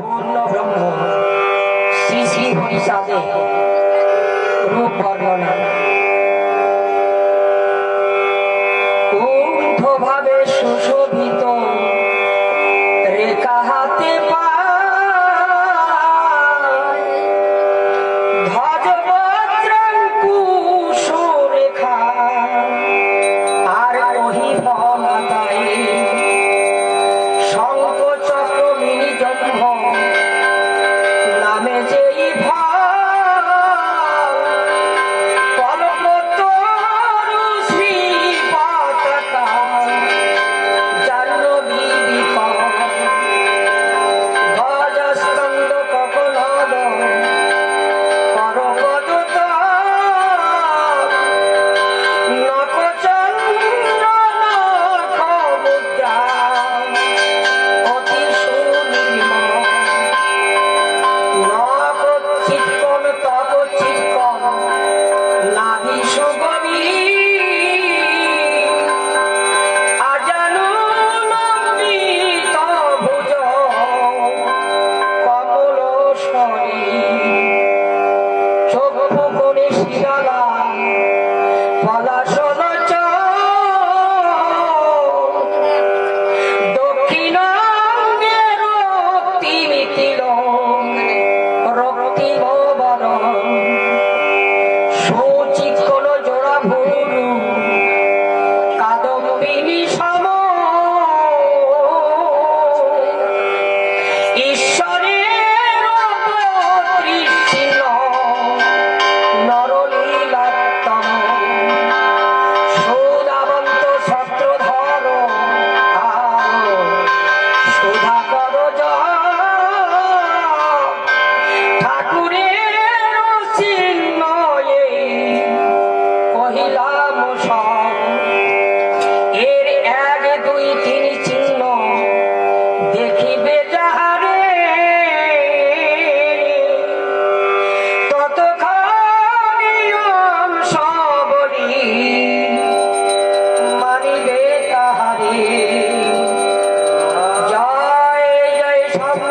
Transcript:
পূর্ণ ব্রহ্ম শ্রী শ্রী হরিষাদে রূপ বর্ণনা। ঊর্ধ্বভাবে সুশোভিত মনে সব পুকুরে শিরালা পালা সদা দক্ষিণাঙ্গে রক্তিমিতিল রক্তিম বরণ Amen.